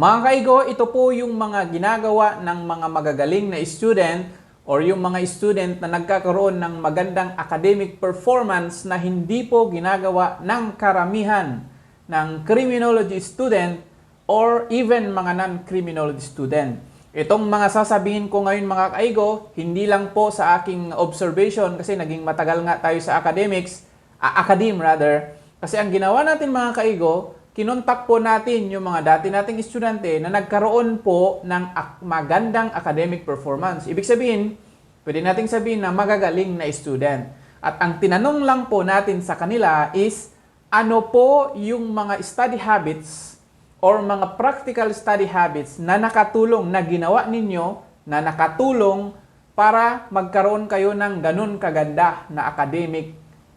Mga kaigo, ito po yung mga ginagawa ng mga magagaling na student or yung mga student na nagkakaroon ng magandang academic performance na hindi po ginagawa ng karamihan ng criminology student or even mga non-criminology student. Itong mga sasabihin ko ngayon mga kaigo, hindi lang po sa aking observation kasi naging matagal nga tayo sa academics, uh, academe rather. Kasi ang ginawa natin mga kaigo, kinontak po natin yung mga dati nating estudyante na nagkaroon po ng ak- magandang academic performance. Ibig sabihin, pwede nating sabihin na magagaling na student. At ang tinanong lang po natin sa kanila is, ano po yung mga study habits or mga practical study habits na nakatulong, na ginawa ninyo, na nakatulong para magkaroon kayo ng ganun kaganda na academic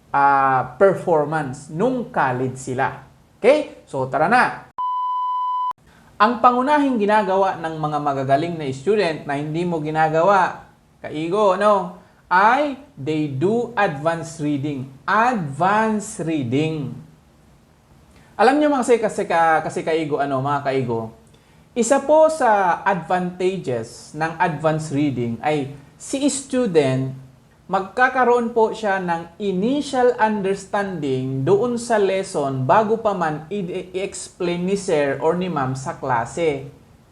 ah, performance nung college sila. Okay? So, tara na! Ang pangunahing ginagawa ng mga magagaling na student na hindi mo ginagawa, kaigo, no? ay they do advanced reading. Advanced reading. Alam niyo mga kasi, kasi, ka, kasi kaigo, ano, mga kaigo, isa po sa advantages ng advanced reading ay si student magkakaroon po siya ng initial understanding doon sa lesson bago pa man i-explain ni sir or ni ma'am sa klase.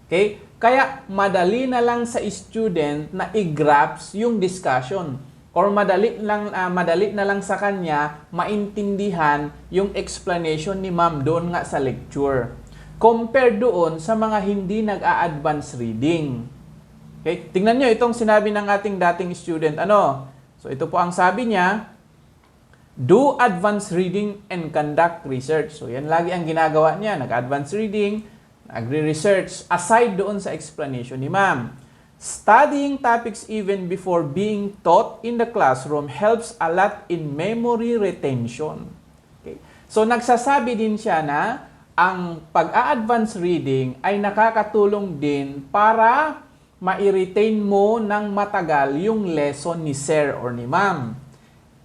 Okay? Kaya madali na lang sa student na i-grasp yung discussion or madali lang ah, madali na lang sa kanya maintindihan yung explanation ni ma'am doon nga sa lecture compared doon sa mga hindi nag-a-advance reading. Okay? Tingnan nyo itong sinabi ng ating dating student. Ano? So ito po ang sabi niya, do advanced reading and conduct research. So yan lagi ang ginagawa niya, nag-advance reading, nagre-research aside doon sa explanation ni ma'am. Studying topics even before being taught in the classroom helps a lot in memory retention. Okay. So nagsasabi din siya na ang pag-a-advance reading ay nakakatulong din para ma-retain mo ng matagal yung lesson ni sir or ni ma'am.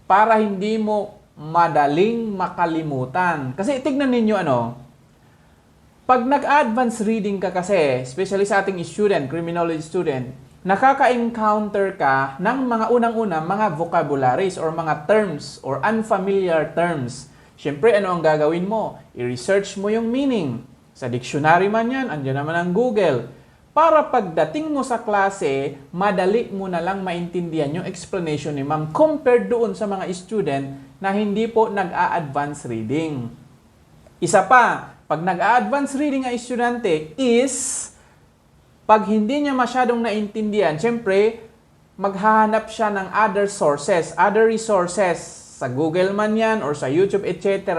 Para hindi mo madaling makalimutan. Kasi tignan ninyo ano, pag nag-advance reading ka kasi, especially sa ating student, criminology student, nakaka-encounter ka ng mga unang-una mga vocabularies or mga terms or unfamiliar terms. Siyempre, ano ang gagawin mo? I-research mo yung meaning. Sa dictionary man yan, andyan naman ang Google. Para pagdating mo sa klase, madali mo na lang maintindihan yung explanation ni ma'am compared doon sa mga student na hindi po nag-a-advance reading. Isa pa, pag nag-a-advance reading ang estudyante is, pag hindi niya masyadong naintindihan, syempre, maghahanap siya ng other sources, other resources, sa Google man yan or sa YouTube, etc.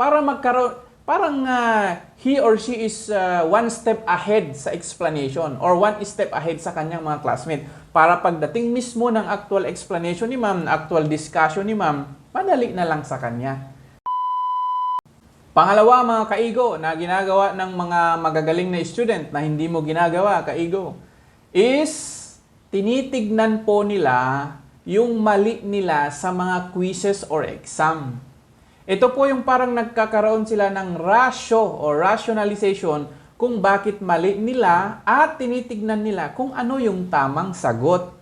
para magkaroon, parang uh, he or she is uh, one step ahead sa explanation or one step ahead sa kanyang mga classmate. Para pagdating mismo ng actual explanation ni ma'am, actual discussion ni ma'am, madali na lang sa kanya. Pangalawa, mga kaigo, na ginagawa ng mga magagaling na student na hindi mo ginagawa, kaigo, is tinitignan po nila yung mali nila sa mga quizzes or exam. Ito po yung parang nagkakaroon sila ng ratio or rationalization kung bakit mali nila at tinitignan nila kung ano yung tamang sagot.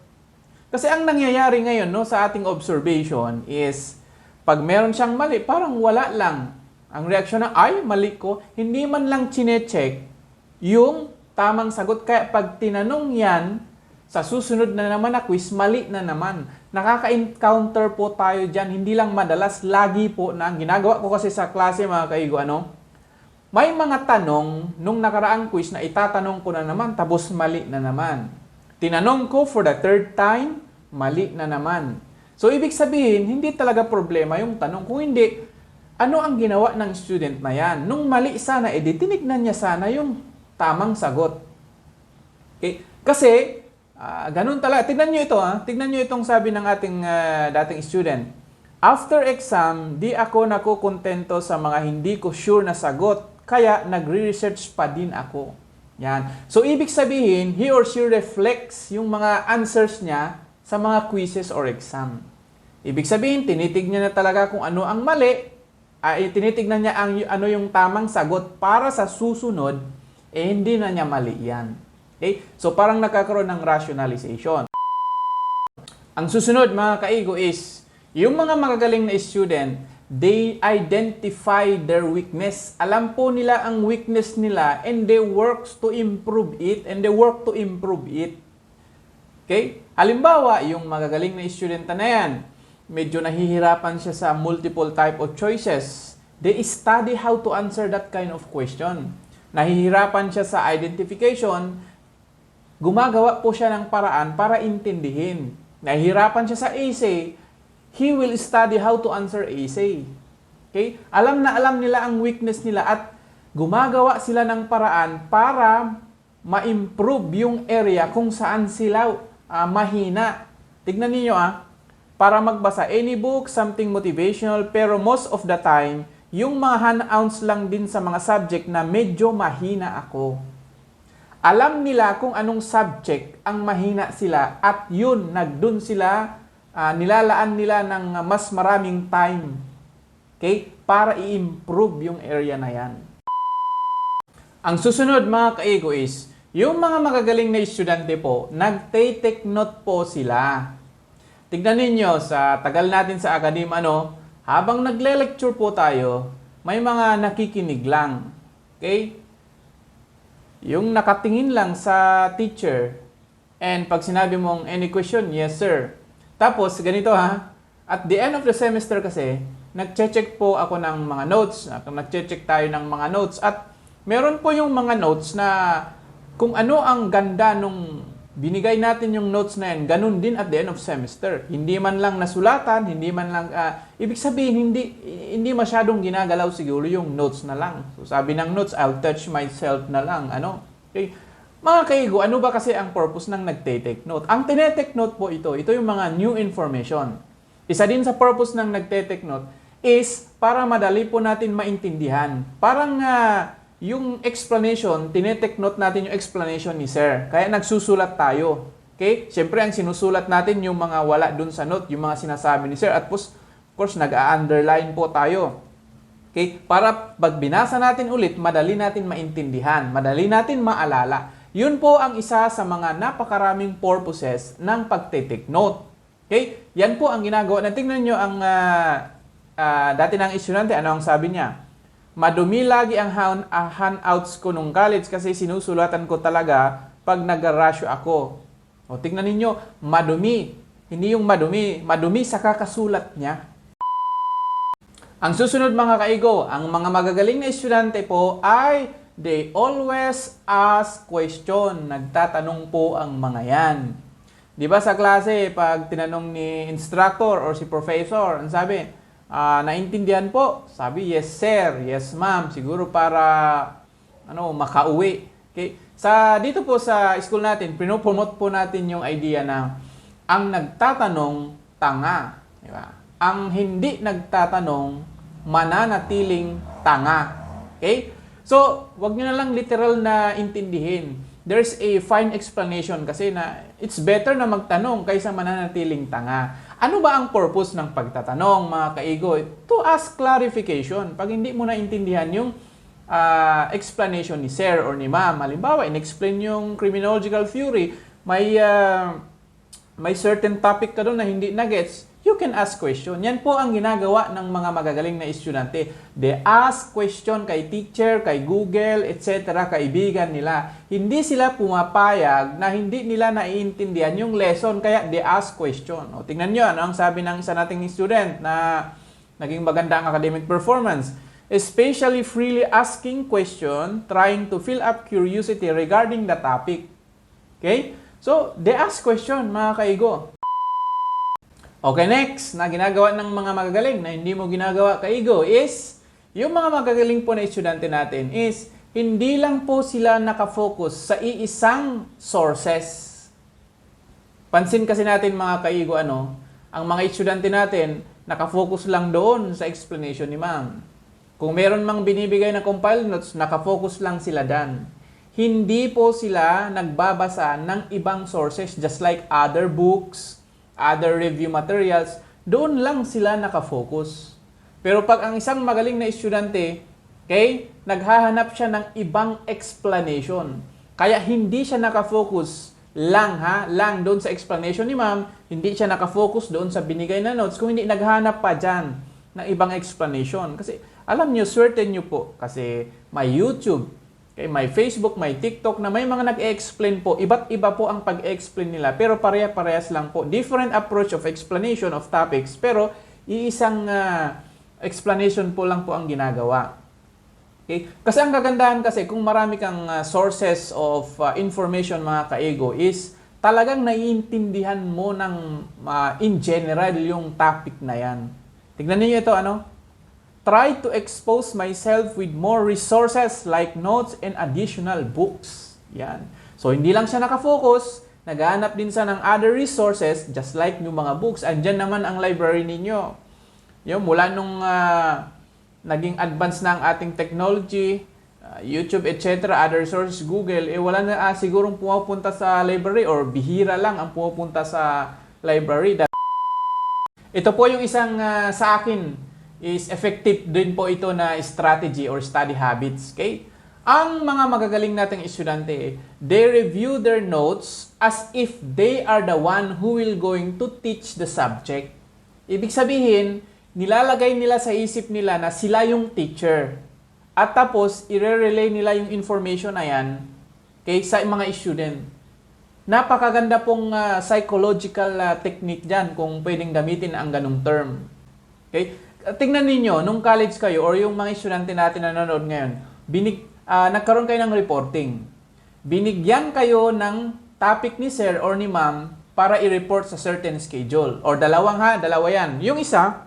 Kasi ang nangyayari ngayon no, sa ating observation is pag meron siyang mali, parang wala lang. Ang reaksyon na, ay, mali ko. Hindi man lang chinecheck yung tamang sagot. Kaya pag tinanong yan, sa susunod na naman na quiz, mali na naman. Nakaka-encounter po tayo dyan. Hindi lang madalas, lagi po na ang ginagawa ko kasi sa klase mga kaigo, ano? May mga tanong nung nakaraang quiz na itatanong ko na naman, tapos mali na naman. Tinanong ko for the third time, mali na naman. So, ibig sabihin, hindi talaga problema yung tanong. Kung hindi, ano ang ginawa ng student na yan? Nung mali sana, edi tinignan niya sana yung tamang sagot. Okay? Kasi, ah, ganun talaga. Tignan nyo ito, ha? Tignan nyo itong sabi ng ating ah, dating student. After exam, di ako nakukontento sa mga hindi ko sure na sagot. Kaya nagre-research pa din ako. Yan. So, ibig sabihin, he or she reflects yung mga answers niya sa mga quizzes or exam. Ibig sabihin, tinitignan niya talaga kung ano ang mali, ay tinitignan niya ang ano yung tamang sagot para sa susunod eh hindi na niya mali yan. Okay? So parang nagkakaroon ng rationalization. Ang susunod mga kaigo is, yung mga magagaling na student, they identify their weakness. Alam po nila ang weakness nila and they works to improve it and they work to improve it. Okay? Halimbawa, yung magagaling na student na yan, medyo nahihirapan siya sa multiple type of choices. They study how to answer that kind of question. Nahihirapan siya sa identification, gumagawa po siya ng paraan para intindihin. Nahihirapan siya sa essay, he will study how to answer essay. Okay? Alam na alam nila ang weakness nila at gumagawa sila ng paraan para ma-improve yung area kung saan sila ah, mahina. Tignan niyo ah, para magbasa any book, something motivational, pero most of the time, yung mga handouts lang din sa mga subject na medyo mahina ako. Alam nila kung anong subject ang mahina sila at yun, nagdun sila, ah, nilalaan nila ng mas maraming time. Okay? Para i-improve yung area na yan. Ang susunod mga kaigo is, yung mga magagaling na estudyante po, nagte-take note po sila. Tignan ninyo, sa tagal natin sa academe, ano, habang nagle-lecture po tayo, may mga nakikinig lang. Okay? Yung nakatingin lang sa teacher, and pag sinabi mong any question, yes sir. Tapos, ganito ha, at the end of the semester kasi, nagche-check po ako ng mga notes, nagche-check tayo ng mga notes, at meron po yung mga notes na kung ano ang ganda nung binigay natin yung notes na yan, ganun din at the end of semester. Hindi man lang nasulatan, hindi man lang, ah, ibig sabihin, hindi, hindi masyadong ginagalaw siguro yung notes na lang. So, sabi ng notes, I'll touch myself na lang. Ano? Okay. Mga kaigo, ano ba kasi ang purpose ng nagte-take note? Ang tinetake note po ito, ito yung mga new information. Isa din sa purpose ng nagte-take note is para madali po natin maintindihan. Parang ah, yung explanation, tinetake note natin yung explanation ni sir. Kaya nagsusulat tayo. Okay? Siyempre, ang sinusulat natin yung mga wala dun sa note, yung mga sinasabi ni sir. At pus, of course, nag-underline po tayo. Okay? Para pag binasa natin ulit, madali natin maintindihan, madali natin maalala. Yun po ang isa sa mga napakaraming purposes ng pagte-take note. Okay? Yan po ang ginagawa. Na tingnan nyo ang ah, ah, dati ng estudyante, ano ang sabi niya? Madumi lagi ang hand, ah, handouts ko nung college kasi sinusulatan ko talaga pag nag-rusho ako. O tingnan ninyo, madumi. Hindi yung madumi, madumi sa kakasulat niya. Ang susunod mga kaigo, ang mga magagaling na estudyante po ay they always ask question. Nagtatanong po ang mga yan. Di ba sa klase, pag tinanong ni instructor or si professor, ang sabi, ah, naintindihan po? Sabi, yes sir, yes ma'am. Siguro para ano, makauwi. Okay? Sa, dito po sa school natin, pinopromote po natin yung idea na ang nagtatanong, tanga. Di ba? Ang hindi nagtatanong, mananatiling tanga. Okay? So, wag nyo na lang literal na intindihin. There's a fine explanation kasi na it's better na magtanong kaysa mananatiling tanga. Ano ba ang purpose ng pagtatanong, mga kaigo? To ask clarification. Pag hindi mo naintindihan yung ah, explanation ni sir or ni ma'am, halimbawa, in-explain yung criminological theory, may ah, may certain topic ka doon na hindi na-gets, you can ask question. Yan po ang ginagawa ng mga magagaling na estudyante. They ask question kay teacher, kay Google, etc., kaibigan nila. Hindi sila pumapayag na hindi nila naiintindihan yung lesson, kaya they ask question. O, tingnan nyo, ano ang sabi ng isa nating student na naging maganda ang academic performance. Especially freely asking question, trying to fill up curiosity regarding the topic. Okay? So, they ask question, mga kaigo. Okay, next, na ginagawa ng mga magagaling na hindi mo ginagawa kaigo is, yung mga magagaling po na estudyante natin is, hindi lang po sila nakafocus sa iisang sources. Pansin kasi natin mga kaigo, ano, ang mga estudyante natin, nakafocus lang doon sa explanation ni ma'am. Kung meron mang binibigay na compiled notes, nakafocus lang sila dan. Hindi po sila nagbabasa ng ibang sources just like other books, other review materials, doon lang sila nakafocus. Pero pag ang isang magaling na estudyante, okay, naghahanap siya ng ibang explanation. Kaya hindi siya nakafocus lang ha, lang doon sa explanation ni ma'am, hindi siya nakafocus doon sa binigay na notes, kung hindi naghanap pa dyan ng ibang explanation. Kasi alam nyo, certain nyo po, kasi may YouTube, okay, may Facebook, may TikTok na may mga nag-explain po, iba't iba po ang pag-explain nila, pero pareha-parehas lang po. Different approach of explanation of topics, pero iisang ah, explanation po lang po ang ginagawa. Okay? Kasi ang kagandahan kasi kung marami kang uh, sources of uh, information mga ka-ego is talagang naiintindihan mo ng uh, in general yung topic na yan. Tignan niyo ito ano? Try to expose myself with more resources like notes and additional books. Yan. So hindi lang siya nakafocus, naghahanap din siya ng other resources just like yung mga books. Andyan naman ang library ninyo. Yung mula nung uh, naging advance na ang ating technology, uh, YouTube, etc., other sources, Google, eh wala na ah, sigurong pumupunta sa library or bihira lang ang pumupunta sa library. Ito po yung isang ah, sa akin is effective din po ito na strategy or study habits. Okay? Ang mga magagaling nating estudyante, they review their notes as if they are the one who will going to teach the subject. Ibig sabihin, nilalagay nila sa isip nila na sila yung teacher. At tapos, i-relay nila yung information na yan kay sa mga student. Napakaganda pong ah, psychological ah, technique dyan kung pwedeng gamitin ang ganong term. Okay? Tingnan ninyo, nung college kayo or yung mga estudyante natin na nanonood ngayon, binig, ah, nagkaroon kayo ng reporting. Binigyan kayo ng topic ni sir or ni ma'am para i-report sa certain schedule. Or dalawang ha, dalawa yan. Yung isa,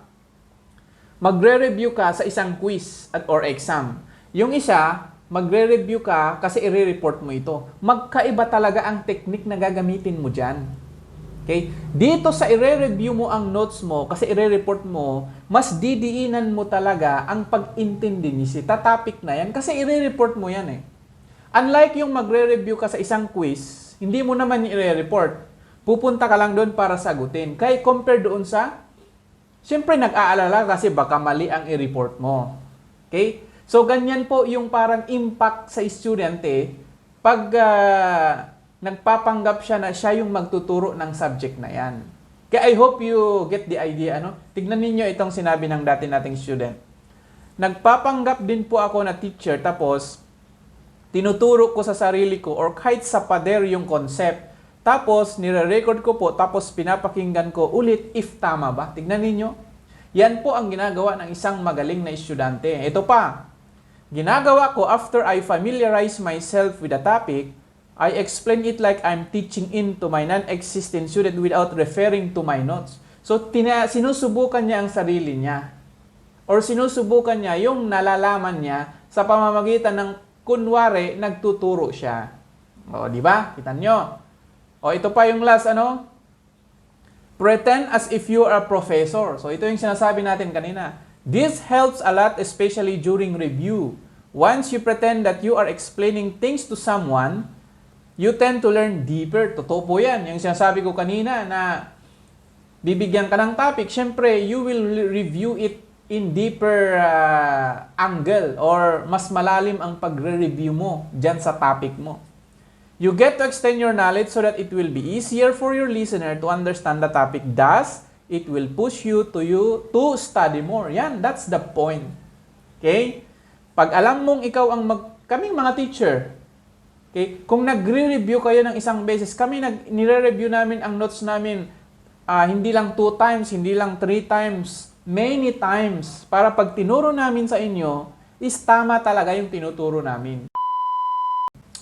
magre-review ka sa isang quiz at or exam. Yung isa, magre-review ka kasi i-report mo ito. Magkaiba talaga ang technique na gagamitin mo dyan. Okay? Dito sa i-review mo ang notes mo kasi i-report mo, mas didiinan mo talaga ang pag-intindi ni si topic na yan kasi i-report mo yan eh. Unlike yung magre-review ka sa isang quiz, hindi mo naman i-report. Pupunta ka lang doon para sagutin. Kaya compare doon sa Siyempre, nag-aalala kasi baka mali ang i-report mo. Okay? So, ganyan po yung parang impact sa estudyante pag ah, nagpapanggap siya na siya yung magtuturo ng subject na yan. Kaya I hope you get the idea. Ano? Tignan ninyo itong sinabi ng dati nating student. Nagpapanggap din po ako na teacher tapos tinuturo ko sa sarili ko or kahit sa pader yung concept. Tapos, nire-record ko po, tapos pinapakinggan ko ulit if tama ba. Tignan ninyo. Yan po ang ginagawa ng isang magaling na estudyante. Ito pa. Ginagawa ko after I familiarize myself with the topic, I explain it like I'm teaching in to my non-existent student without referring to my notes. So, tina- sinusubukan niya ang sarili niya. Or sinusubukan niya yung nalalaman niya sa pamamagitan ng kunwari nagtuturo siya. O, di ba? Kita nyo. O, ito pa yung last, ano? Pretend as if you are a professor. So, ito yung sinasabi natin kanina. This helps a lot especially during review. Once you pretend that you are explaining things to someone, you tend to learn deeper. Totoo po yan. Yung sinasabi ko kanina na bibigyan ka ng topic, syempre, you will review it in deeper uh, angle or mas malalim ang pagre-review mo dyan sa topic mo. You get to extend your knowledge so that it will be easier for your listener to understand the topic. Thus, it will push you to you to study more. Yan, that's the point. Okay? Pag alam mong ikaw ang mag kaming mga teacher, okay? Kung nagre-review kayo ng isang beses, kami nag nire-review namin ang notes namin ah, hindi lang two times, hindi lang three times, many times para pag tinuro namin sa inyo, is tama talaga yung tinuturo namin.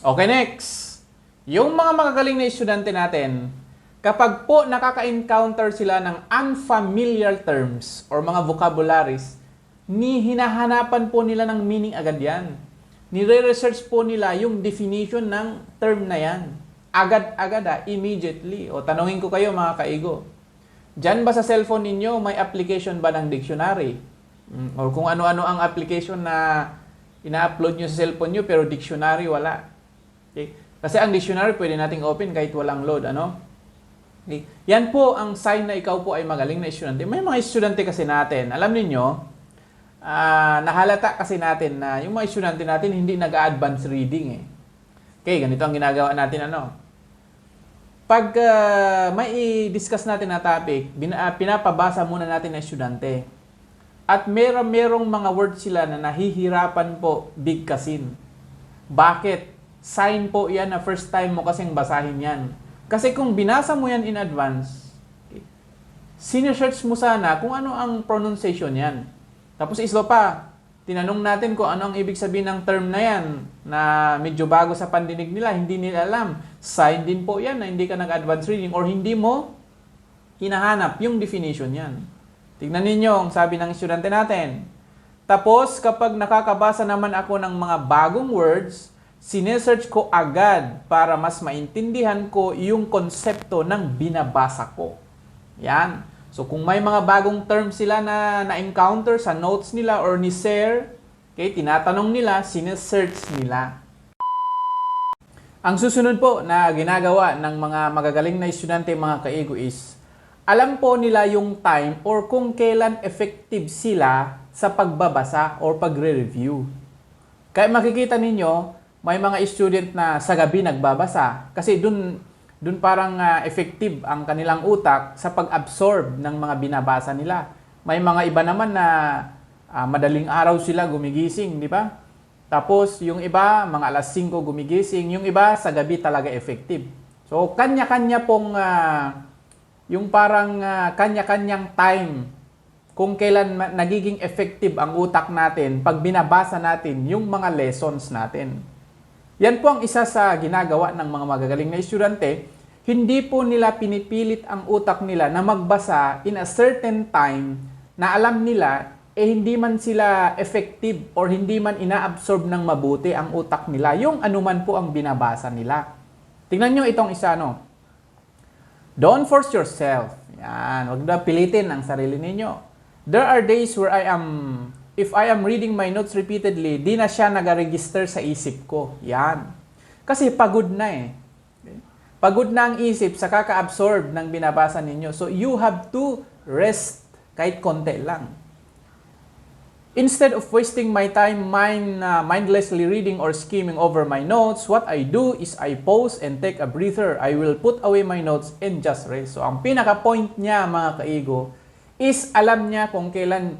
Okay, next. Yung mga magagaling na estudyante natin, kapag po nakaka-encounter sila ng unfamiliar terms or mga vocabularies, ni hinahanapan po nila ng meaning agad yan. Nire-research po nila yung definition ng term na yan. Agad-agad ah, immediately. O tanongin ko kayo mga kaigo, Diyan ba sa cellphone ninyo may application ba ng dictionary? Mm, O kung ano-ano ang application na ina-upload nyo sa cellphone nyo pero dictionary wala. Okay? Kasi ang dictionary pwede nating open kahit walang load, ano? Okay. Yan po ang sign na ikaw po ay magaling na estudyante. May mga estudyante kasi natin, alam niyo ah, nahalata kasi natin na yung mga estudyante natin hindi nag-advance reading eh. Okay, ganito ang ginagawa natin ano. Pag ah, may i-discuss natin na topic, bin- ah, pinapabasa muna natin ng estudyante. At meron merong mga words sila na nahihirapan po bigkasin. Bakit? Sign po yan na first time mo kasing basahin yan. Kasi kung binasa mo yan in advance, sinesearch mo sana kung ano ang pronunciation yan. Tapos islo pa, tinanong natin kung ano ang ibig sabihin ng term na yan na medyo bago sa pandinig nila, hindi nila alam. Sign din po yan na hindi ka nag-advance reading or hindi mo hinahanap yung definition yan. Tignan ninyo ang sabi ng estudyante natin. Tapos kapag nakakabasa naman ako ng mga bagong words, sinesearch ko agad para mas maintindihan ko yung konsepto ng binabasa ko. Yan. So kung may mga bagong term sila na na-encounter sa notes nila or ni Sir, okay, tinatanong nila, sinesearch nila. Ang susunod po na ginagawa ng mga magagaling na estudyante mga kaigo is, alam po nila yung time or kung kailan effective sila sa pagbabasa or pagre-review. Kaya makikita ninyo, may mga student na sa gabi nagbabasa kasi dun dun parang ah, effective ang kanilang utak sa pag-absorb ng mga binabasa nila. May mga iba naman na ah, madaling araw sila gumigising, di ba? Tapos yung iba mga alas 5 gumigising, yung iba sa gabi talaga effective. So kanya-kanya pong ah, yung parang ah, kanya-kanyang time kung kailan nagiging effective ang utak natin pag binabasa natin yung mga lessons natin. Yan po ang isa sa ginagawa ng mga magagaling na estudyante. Hindi po nila pinipilit ang utak nila na magbasa in a certain time na alam nila eh hindi man sila effective or hindi man inaabsorb ng mabuti ang utak nila yung anuman po ang binabasa nila. Tingnan nyo itong isa no. Don't force yourself. Yan, wag na pilitin ang sarili ninyo. There are days where I am if I am reading my notes repeatedly, di na siya nag-register sa isip ko. Yan. Kasi pagod na eh. Pagod na ang isip sa kaka-absorb ng binabasa ninyo. So you have to rest kahit konti lang. Instead of wasting my time mind, uh, mindlessly reading or skimming over my notes, what I do is I pause and take a breather. I will put away my notes and just rest. So ang pinaka-point niya mga kaigo is alam niya kung kailan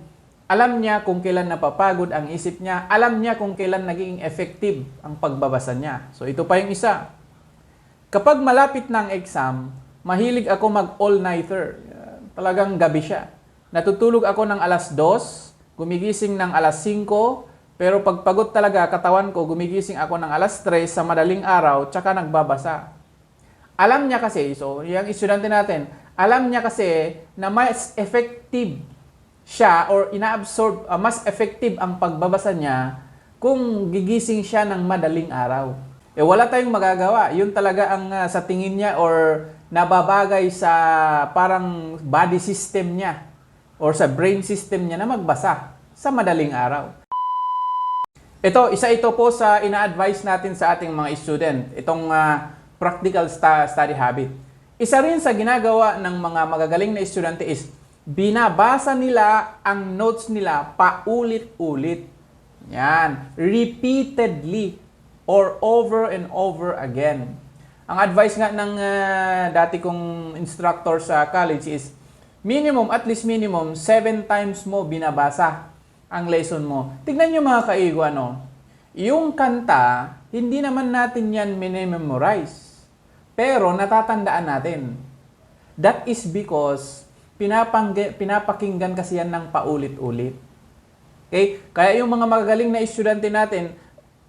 alam niya kung kailan napapagod ang isip niya, alam niya kung kailan naging effective ang pagbabasa niya. So ito pa yung isa. Kapag malapit ng exam, mahilig ako mag all-nighter. Talagang gabi siya. Natutulog ako ng alas 2, gumigising ng alas 5, pero pag pagod talaga katawan ko, gumigising ako ng alas 3 sa madaling araw, tsaka nagbabasa. Alam niya kasi, so yung estudyante natin, alam niya kasi na mas effective siya or inaabsorb, uh, mas effective ang pagbabasa niya kung gigising siya ng madaling araw. Eh wala tayong magagawa. Yun talaga ang uh, sa tingin niya or nababagay sa parang body system niya or sa brain system niya na magbasa sa madaling araw. Ito, isa ito po sa ina-advise natin sa ating mga student, itong ah, practical sta- study habit. Isa rin sa ginagawa ng mga magagaling na estudyante is binabasa nila ang notes nila paulit-ulit. Yan, repeatedly or over and over again. Ang advice nga ng ah, dati kong instructor sa college is minimum, at least minimum, 7 times mo binabasa ang lesson mo. Tignan nyo mga kaigo, ano, yung kanta, hindi naman natin yan minimemorize. Pero natatandaan natin. That is because pinapangge, pinapakinggan kasi yan ng paulit-ulit. Okay? Kaya yung mga magagaling na estudyante natin,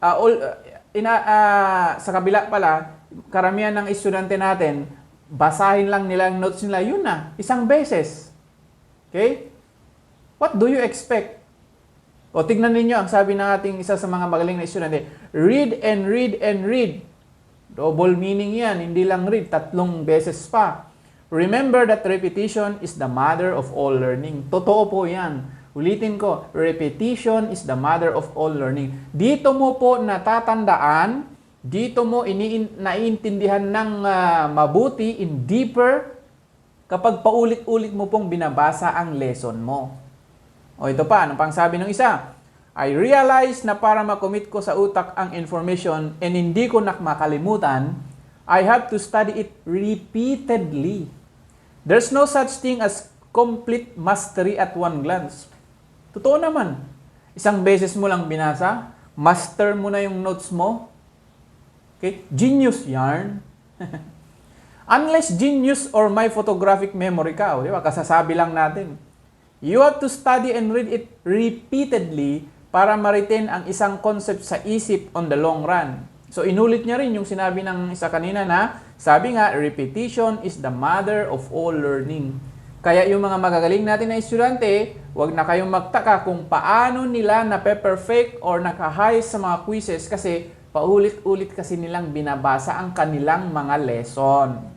ah, all, ah, ina, ah, sa kabila pala, karamihan ng estudyante natin, basahin lang nila ang notes nila, yun na, isang beses. Okay? What do you expect? O tignan ninyo ang sabi ng ating isa sa mga magaling na estudyante, read and read and read. Double meaning yan, hindi lang read, tatlong beses pa. Remember that repetition is the mother of all learning. Totoo po yan. Ulitin ko, repetition is the mother of all learning. Dito mo po natatandaan, dito mo ini naiintindihan ng ah, mabuti, in deeper, kapag paulit-ulit mo pong binabasa ang lesson mo. O ito pa, ano pang sabi ng isa? I realize na para makomit ko sa utak ang information and hindi ko nak makalimutan, I have to study it repeatedly. There's no such thing as complete mastery at one glance. Totoo naman. Isang beses mo lang binasa, master mo na yung notes mo. Okay? Genius yarn. Unless genius or my photographic memory ka, o, di ba? Kasasabi lang natin. You have to study and read it repeatedly para ma-retain ang isang concept sa isip on the long run. So inulit niya rin yung sinabi ng isa kanina na sabi nga, repetition is the mother of all learning. Kaya yung mga magagaling natin na estudyante, wag na kayong magtaka kung paano nila na perfect or naka-high sa mga quizzes kasi paulit-ulit kasi nilang binabasa ang kanilang mga lesson.